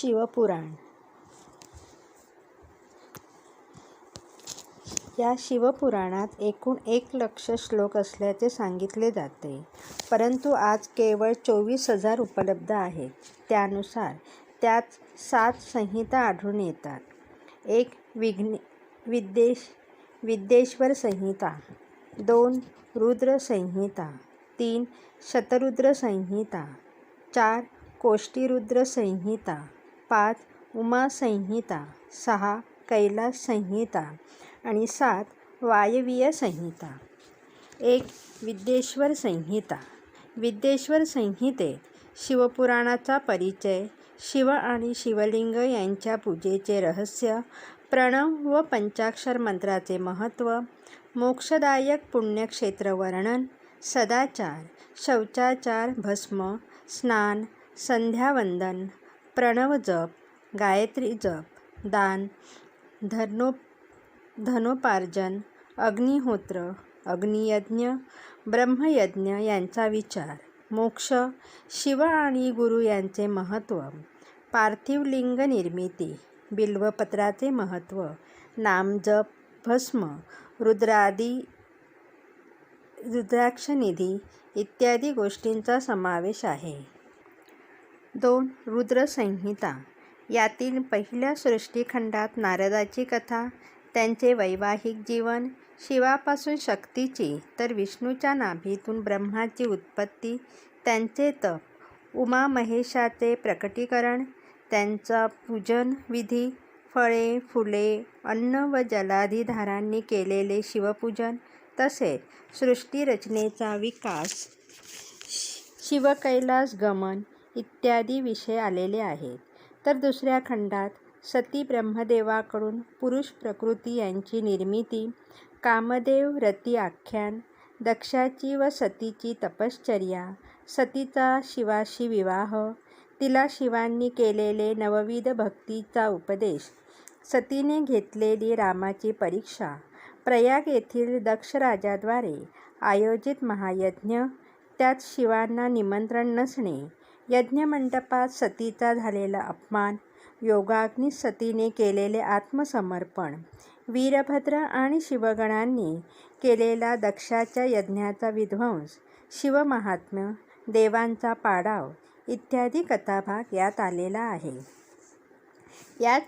शिवपुराण. या शिवपुराणात एकूण एक लक्ष श्लोक असल्याचे सांगितले जाते. परंतु आज केवळ चोवीस हजार उपलब्ध आहेत. त्यानुसार त्यात सात संहिता आढळून येतात. एक विघ्ने विद्देश विद्येश्वर संहिता दोन रुद्र संहिता तीन शतरुद्र संहिता चार कोष्टीरुद्र संहिता पाच उमासंहिता सहा कैलास संहिता आणि सात वायवीय संहिता. एक विद्येश्वर संहिता. विद्येश्वर संहितेत शिवपुराणाचा परिचय शिव आणि शिवलिंग यांच्या पूजेचे रहस्य प्रणव व पंचाक्षर मंत्राचे महत्त्व मोक्षदायक पुण्यक्षेत्र वर्णन सदाचार शौचाचार भस्म स्नान संध्यावंदन प्रणव जप गायत्री जप दान धर्नो धनोपार्जन अग्निहोत्र अग्नियज्ञ ब्रह्मयज्ञ यांचा विचार. मोक्ष शिव आणि गुरु यांचे महत्त्व. पार्थिव लिंग निर्मिती. बिल्वपत्राचे महत्त्व. नामजप भस्म रुद्रादी रुद्राक्षनिधी इत्यादी गोष्टींचा समावेश आहे. दोन रुद्रसंहिता. यातील पहिल्या सृष्टीखंडात नारदाची कथा त्यांचे वैवाहिक जीवन शिवापासून शक्तीची तर विष्णूच्या नाभीतून ब्रह्माची उत्पत्ती त्यांचे तप उमामहेशाचे प्रकटीकरण त्यांचा पूजन विधी फळे फुले अन्न व जलाधिधारांनी केलेले शिवपूजन तसेच सृष्टीरचनेचा विकास शिवकैलास गमन इत्यादी विषय आलेले आहेत. तर दुसऱ्या खंडात सती ब्रह्मदेवाकडून पुरुष प्रकृती यांची निर्मिती कामदेव रती आख्यान दक्षाची व सतीची तपश्चर्या सतीचा शिवाशी विवाह तिला शिवांनी केलेले नवविध भक्तीचा उपदेश सतीने घेतलेली रामाची परीक्षा प्रयाग येथील दक्षराजाद्वारे आयोजित महायज्ञ त्यात शिवांना निमंत्रण नसणे यज्ञमंडपात सतीचा झालेला अपमान योगाग्नी सतीने केलेले आत्मसमर्पण वीरभद्र आणि शिवगणांनी केलेला दक्षाच्या यज्ञाचा विध्वंस शिवमहात्म्य देवांचा पाडाव इत्यादी कथाभाग यात आलेला आहे. याच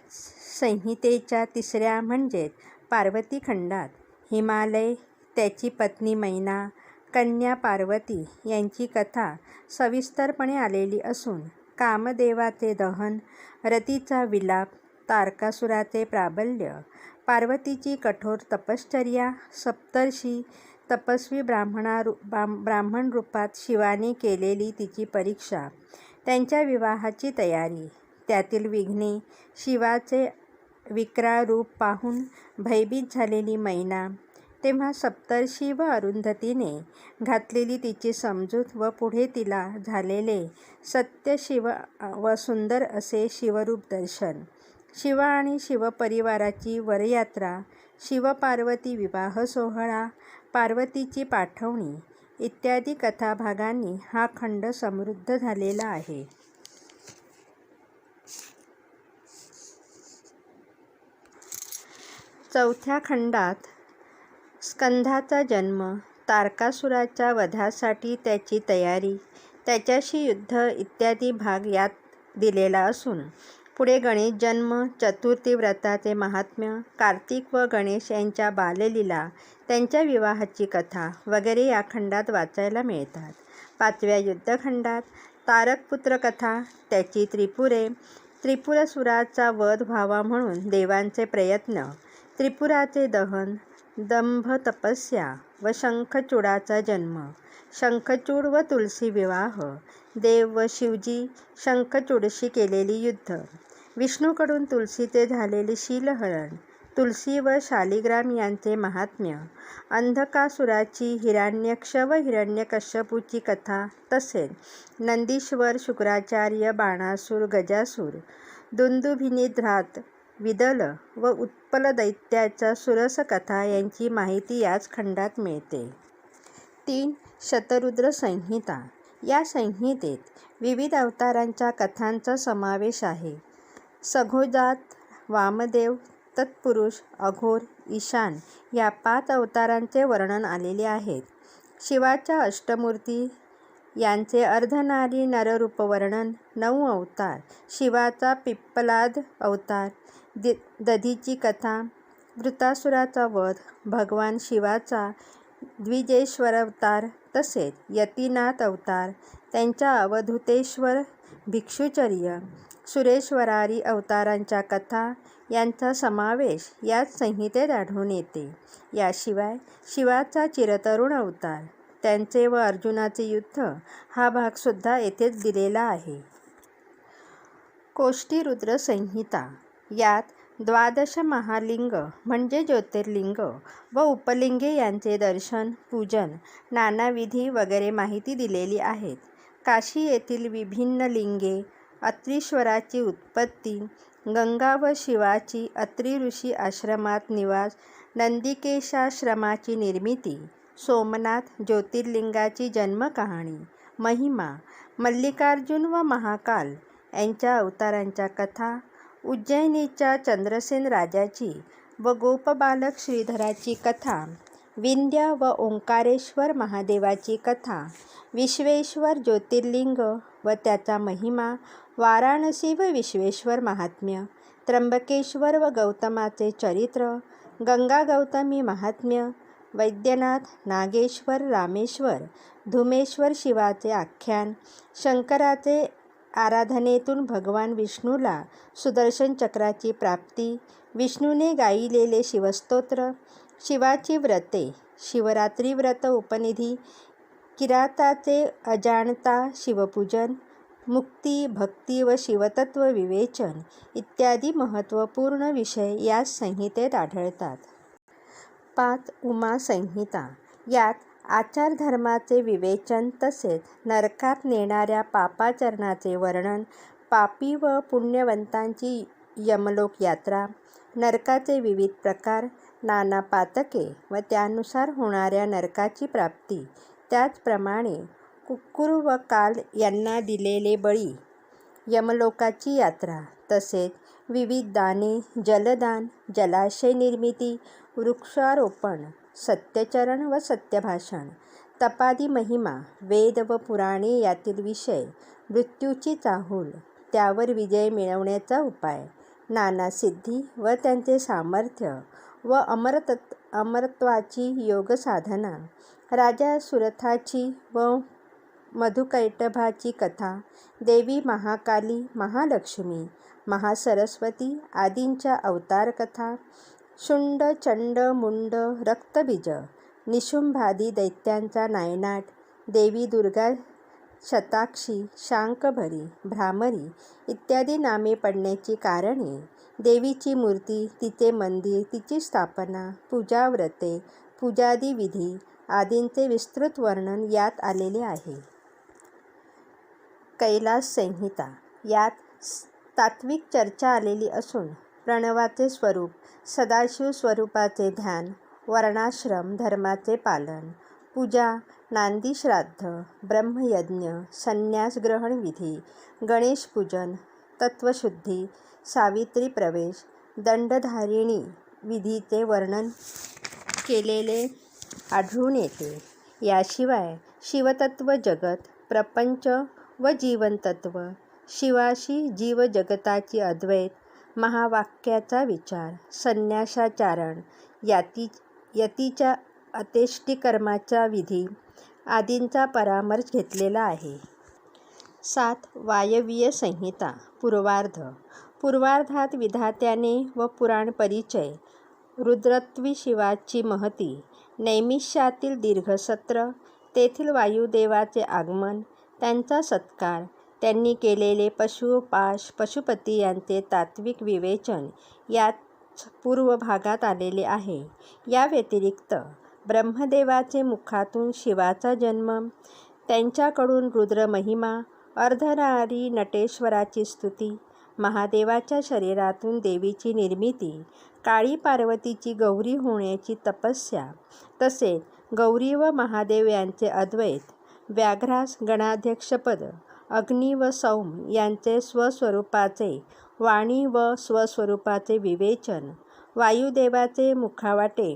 संहितेच्या तिसऱ्या म्हणजेच पार्वती खंडात हिमालय त्याची पत्नी मैना कन्या पार्वती यांची कथा सविस्तरपणे आलेली असून कामदेवाचे दहन रतीचा विलाप तारकासुराचे प्राबल्य पार्वतीची कठोर तपश्चर्या सप्तर्षी तपस्वी ब्राह्मणा ब्राह्मण रूपात शिवाने केलेली तिची परीक्षा त्यांच्या विवाहाची तयारी त्यातील विघ्ने शिवाचे विक्राळ रूप पाहून भयभीत झालेली मैना तेव्हा सप्तर्षी व अरुंधतीने घातलेली तिची समजूत व पुढे तिला झालेले सत्य शिव व सुंदर असे शिवरूप दर्शन. शिव आणि शिवपरिवाराची वरयात्रा शिवपार्वती विवाह सोहळा पार्वतीची पाठवणी इत्यादी कथाभागांनी हा खंड समृद्ध झालेला आहे. चौथ्या खंडात स्कंधाचा जन्म तारकासुराच्या वधासाठी त्याची तयारी त्याच्याशी युद्ध इत्यादी भाग यात दिलेला असून पुढे गणेश जन्म चतुर्थी व्रताचे महात्म्य कार्तिक व गणेश यांच्या बाललीला त्यांच्या विवाहाची कथा वगैरे या खंडात वाचायला मिळतात. पाचव्या युद्धखंडात तारकपुत्र कथा त्याची त्रिपुरे त्रिपुरसुराचा वध व्हावा म्हणून देवांचे प्रयत्न त्रिपुराचे दहन दंभ तपस्या व शंखचूडाचा जन्म. शंखचूड व तुलसी विवाह. देव व शिवजी शंखचूडशी केलेली युद्ध. विष्णूकडून तुलसीचे झालेले शीलहरण तुलसी व शालिग्राम यांचे महात्म्य अंधकासुराची हिरण्यक्ष व हिरण्यकश्यपूची कथा तसेच नंदीश्वर शुक्राचार्य बाणासूर गजासूर दुंदुभिनिद्रात विदल व उत्पल दैत्याच्या सुरस कथा यांची माहिती याच खंडात मिळते. तीन. शतरुद्र संहिता. या संहितेत विविध अवतारांच्या कथांचा समावेश आहे. सघोजात वामदेव तत्पुरुष अघोर ईशान या पाच अवतारांचे वर्णन आलेले आहेत. शिवाच्या अष्टमूर्ती यांचे अर्धनारी नररूप वर्णन नऊ अवतार शिवाचा पिप्पलाद अवतार दि दधीची कथा वृतासुराचा वध भगवान शिवाचा द्विजेश्वर अवतार तसेच यतीनाथ अवतार त्यांच्या अवधूतेश्वर भिक्षुचर्य सुरेश्वरारी अवतारांच्या कथा यांचा समावेश याच संहितेत आढळून येते. याशिवाय शिवाचा चिरतरुण अवतार त्यांचे व अर्जुनाचे युद्ध हा भागसुद्धा येथेच दिलेला आहे. कोष्टीरुद्र संहिता. यात द्वादश महालिंग म्हणजे ज्योतिर्लिंग व उपलिंगे यांचे दर्शन पूजन नानाविधी वगैरे माहिती दिलेली आहेत. काशी येथील विभिन्न लिंगे अत्रीश्वराची उत्पत्ती गंगा व शिवाची अत्री ऋषी आश्रमात निवास नंदिकेशाश्रमाची निर्मिती सोमनाथ ज्योतिर्लिंगाची जन्मकहाणी महिमा मल्लिकार्जुन व महाकाल यांच्या अवतारांच्या कथा उज्जैनीच्या चंद्रसेन राजाची व गोपबालक श्रीधराची कथा विंध्य व ओंकारेश्वर महादेवाची कथा विश्वेश्वर ज्योतिर्लिंग व त्याचा महिमा वाराणसी व विश्वेश्वर महात्म्य त्र्यंबकेश्वर व गौतमाचे चरित्र गंगा गौतमी महात्म्य वैद्यनाथ नागेश्वर रामेश्वर धुमेश्वर शिवाचे आख्यान शंकराचे आराधनेतून भगवान विष्णूला सुदर्शन चक्राची प्राप्ती विष्णूने गायिलेले शिवस्तोत्र शिवाची व्रते शिवरात्री व्रत उपनिधी किराताचे अजाणता शिवपूजन मुक्ती भक्ती व शिवतत्व विवेचन इत्यादी महत्त्वपूर्ण विषय या संहितेत आढळतात. पाच उमा संहिता. यात आचारधर्माचे विवेचन तसेच नरकात नेणाऱ्या पापाचरणाचे वर्णन पापी व पुण्यवंतांची यमलोक यात्रा नरकाचे विविध प्रकार नाना पातके व त्यानुसार होणाऱ्या नरकाची प्राप्ती. त्याचप्रमाणे कुक्कुर व काल यांना दिलेले बळी यमलोकाची यात्रा तसेच विविध दाने जलदान जलाशय निर्मिती वृक्षारोपण सत्यचरण व सत्यभाषण तपादी महिमा वेद व पुराणे यातील विषय मृत्यूची चाहूल त्यावर विजय मिळवण्याचा उपाय नाना सिद्धी व त्यांचे सामर्थ्य व अमरत अमरत्वाची योगसाधना राजा सुरथाची व मधुकैटभाची कथा देवी महाकाली महालक्ष्मी महासरस्वती आदींच्या अवतार कथा शुंड चंड मुंड रक्तबीज निशुंभादी दैत्यांचा नायनाट देवी दुर्गा शताक्षी शांकभरी भ्रामरी इत्यादी नामे पडण्याची कारणे देवीची मूर्ती तिचे मंदिर तिची स्थापना पूजाव्रते पूजादी विधी आदींचे विस्तृत वर्णन यात आलेले आहे. कैलास संहिता यात तात्विक चर्चा आलेली असून प्रणवाचे स्वरूप सदाशिव स्वरूपाचे ध्यान वर्णाश्रम धर्माचे पालन पूजा नांदी श्राद्ध ब्रह्मयज्ञ संन्यास ग्रहण विधी गणेश पूजन तत्वशुद्धी सावित्री प्रवेश दंडधारिणी विधीचे वर्णन केलेले आढळून येते. याशिवाय शिवतत्व जगत प्रपंच व जीवनतत्व शिवाशी जीवजगताची अद्वैत महावाक्याचा विचार संन्यासाचारण याती यतीच्या अतेष्टिकर्माचा विधी आदींचा परामर्श घेतलेला आहे. सात. वायवीय संहिता पूर्वार्ध. पूर्वार्धात विधात्याने व पुराण परिचय रुद्रत्वी शिवाची महती नैमिष्यातील दीर्घसत्र तेथील वायुदेवाचे आगमन त्यांचा सत्कार त्यांनी केलेले पशुपाश पशुपती यांचे तात्विक विवेचन याच पूर्व भागात आलेले आहे. या व्यतिरिक्त ब्रह्मदेवाचे मुखातून शिवाचा जन्म त्यांच्याकडून रुद्र महिमा अर्धनारी नटेश्वराची स्तुती महादेवाच्या शरीरातून देवीची निर्मिती काळी पार्वतीची गौरी होण्याची तपस्या तसेच गौरी व महादेव यांचे अद्वैत व्याघ्रास गणाध्यक्षपद अग्नी व सौम यांचे स्वस्वरूपाचे वाणी व स्वस्वरूपाचे विवेचन वायुदेवाचे मुखावाटे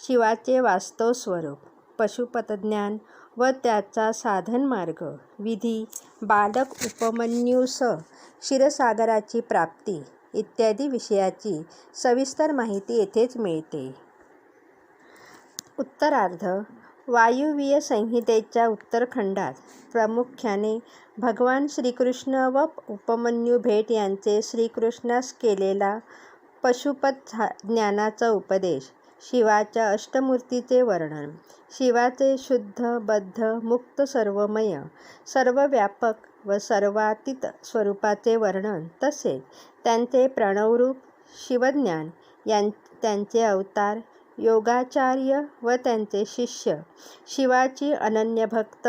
शिवाचे वास्तव स्वरूप पशुपतज्ञान व त्याचा साधनमार्ग विधी बालक उपमन्युस क्षीरसागराची प्राप्ती इत्यादी विषयाची सविस्तर माहिती येथेच मिळते. उत्तरार्ध वायुवीय संहितेच्या उत्तरखंडात प्रामुख्याने भगवान श्रीकृष्ण व उपमन्यू भेट यांचे श्रीकृष्णास केलेला पशुपत ज्ञानाचा उपदेश शिवाच्या अष्टमूर्तीचे वर्णन शिवाचे शुद्ध बद्ध मुक्त सर्वमय सर्वव्यापक व सर्वातीत स्वरूपाचे वर्णन तसेच त्यांचे प्रणवरूप शिवज्ञान यां त्यांचे अवतार योगाचार्य व त्यांचे शिष्य शिवाची अनन्यभक्त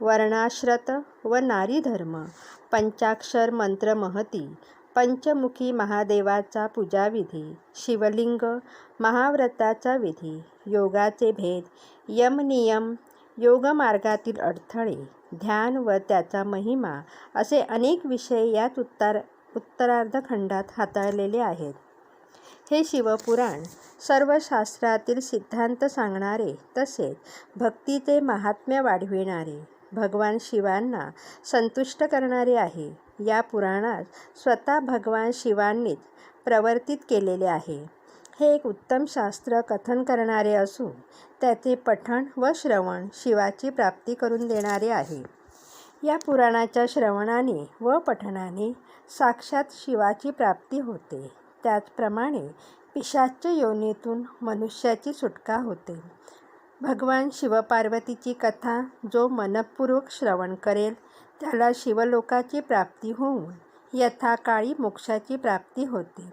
वर्णाश्रत व नारीधर्म पंचाक्षर मंत्र महती पंचमुखी महादेवाचा पूजाविधी शिवलिंग महाव्रताचा विधी योगाचे भेद यमनियम योगमार्गातील अडथळे ध्यान व त्याचा महिमा असे अनेक विषय यात उत्तर उत्तरार्धखंडात हाताळलेले आहेत. हे शिवपुराण सर्व शास्त्रातील सिद्धांत सांगणारे तसेच भक्तीचे महात्म्य वाढविणारे भगवान शिवांना संतुष्ट करणारे आहे. या पुराणात स्वतः भगवान शिवांनीच प्रवर्तित केलेले आहे. हे एक उत्तम शास्त्र कथन करणारे असून त्याचे पठण व श्रवण शिवाची प्राप्ती करून देणारे आहे. या पुराणाच्या श्रवणाने व पठणाने साक्षात शिवाची प्राप्ती होते. त्याचप्रमाणे पिशाच्य योनीतून मनुष्याची सुटका होते. भगवान शिवपार्वतीची कथा जो मनपूर्वक श्रवण करेल त्याला शिवलोकाची प्राप्ती होऊन यथाकाळी मोक्षाची प्राप्ती होते.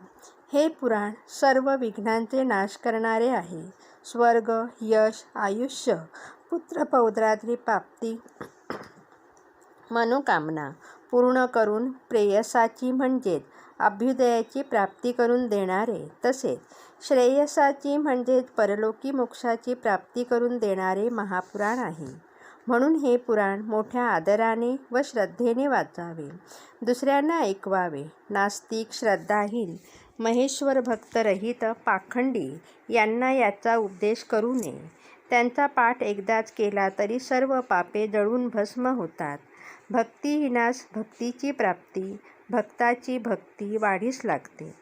हे पुराण सर्व विघ्नांचे नाश करणारे आहे. स्वर्ग यश आयुष्य पुत्रपौद्रात्री प्राप्ती मनोकामना पूर्ण करून प्रेयसाची म्हणजेच अभ्युदयाची प्राप्ती करून देणारे. तसेच श्रेयसाची म्हणजेच परलोकी मोक्षाची प्राप्ती करून देणारे महापुराण आहे. म्हणून हे पुराण मोठ्या आदराने व श्रद्धेने वाचावे. दुसऱ्यांना ऐकवावे. नास्तिक श्रद्धाहीन महेश्वर भक्तरहित पाखंडी यांना याचा उपदेश करू नये. त्यांचा पाठ एकदाच केला तरी सर्व पापे जळून भस्म होतात. भक्तिहीनास भक्तीची प्राप्ती भक्ताची भक्ती वाढीस लागते.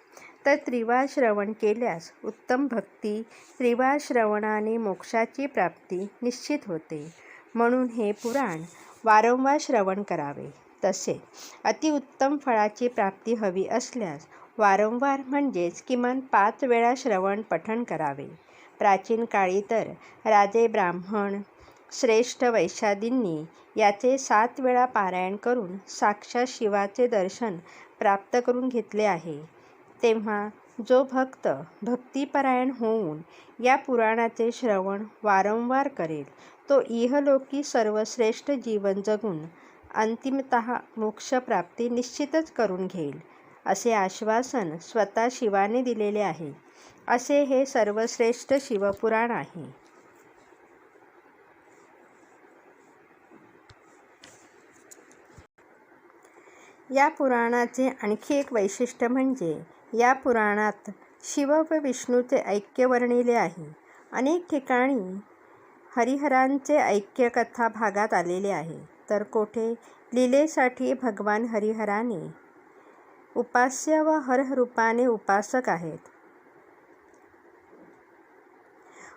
तर त्रिवार श्रवण केल्यास उत्तम भक्ती त्रिवार श्रवणाने मोक्षाची प्राप्ती निश्चित होते. म्हणून हे पुराण वारंवार श्रवण करावे. तसे अतिउत्तम फळाची प्राप्ती हवी असल्यास वारंवार म्हणजेच किमान पाच वेळा श्रवण पठण करावे. प्राचीन काळी तर राजे ब्राह्मण श्रेष्ठ वैशादींनी याचे सात वेळा पारायण करून साक्षात शिवाचे दर्शन प्राप्त करून घेतले आहे. तेव्हा जो भक्त भक्तिपरायण होऊन या पुराणाचे श्रवण वारंवार करेल तो इहलोकी सर्वश्रेष्ठ जीवन जगून अंतिमत मोक्षप्राप्ती निश्चितच करून घेईल असे आश्वासन स्वतः शिवाने दिलेले आहे. असे हे सर्वश्रेष्ठ शिवपुराण आहे. या पुराणाचे आणखी एक वैशिष्ट्य म्हणजे या पुराणात शिव व विष्णूचे ऐक्य वर्णिले आहे. अनेक ठिकाणी हरिहरांचे ऐक्य कथा भागात आलेले आहे. तर कोठे? लीलेसाठी भगवान हरिहराने उपास्य व हररूपाने उपासक आहेत.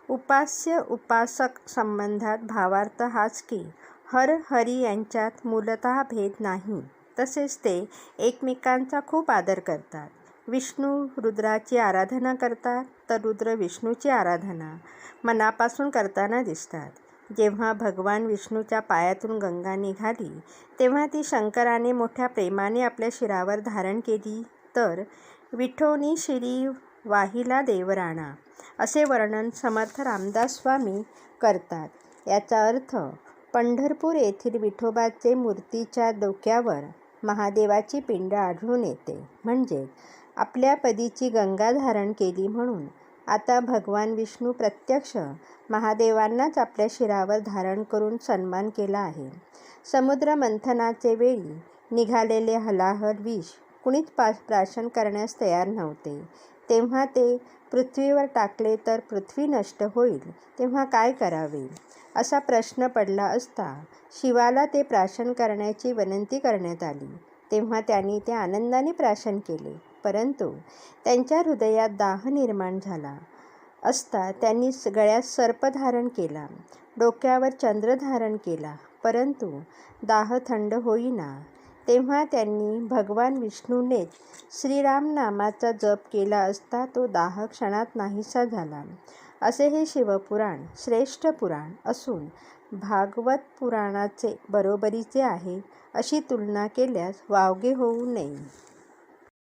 उपास्य उपासक संबंधात भावार्थ हाच की हर हरी यांच्यात मूलतः भेद नाही. तसेच ते एकमेकांचा खूप आदर करतात. विष्णू रुद्राची आराधना करतात तर रुद्र विष्णूची आराधना मनापासून करताना दिसतात. जेव्हा भगवान विष्णूच्या पायातून गंगा निघाली तेव्हा ती शंकराने मोठ्या प्रेमाने आपल्या शिरावर धारण केली तर विठोनी शिरी वाहिला देवराणा असे वर्णन समर्थ रामदास स्वामी करतात. याचा अर्थ पंढरपूर येथील विठोबाचे मूर्तीच्या डोक्यावर महादेवाची पिंड आढळून येते. म्हणजे आपल्या पदीची गंगा धारण केली म्हणून. आता भगवान विष्णू प्रत्यक्ष महादेवांनाच आपल्या शिरावर धारण करून सन्मान केला आहे. समुद्र मंथनाचे वेळी निघालेले हलाहल विष कुणीच पा प्राशन करण्यास तयार नव्हते. तेव्हा ते पृथ्वीवर टाकले तर पृथ्वी नष्ट होईल. तेव्हा काय करावे? असा प्रश्न पडला असता शिवाला ते प्राशन करण्याची विनंती करण्यात आली. तेव्हा त्यांनी ते आनंदाने प्राशन केले. परंतु त्यांच्या हृदयात दाह निर्माण झाला असता त्यांनी गळ्यात सर्प धारण केला डोक्यावर चंद्र धारण केला. परंतु दाह थंड होईना. तेव्हा त्यांनी भगवान विष्णूनेच श्रीराम नामाचा जप केला असता तो दाह क्षणात नाहीसा झाला. असे हे शिवपुराण श्रेष्ठ पुराण असून भागवत पुराणाचे बरोबरीचे आहे अशी तुलना केल्यास वावगे होऊ नये.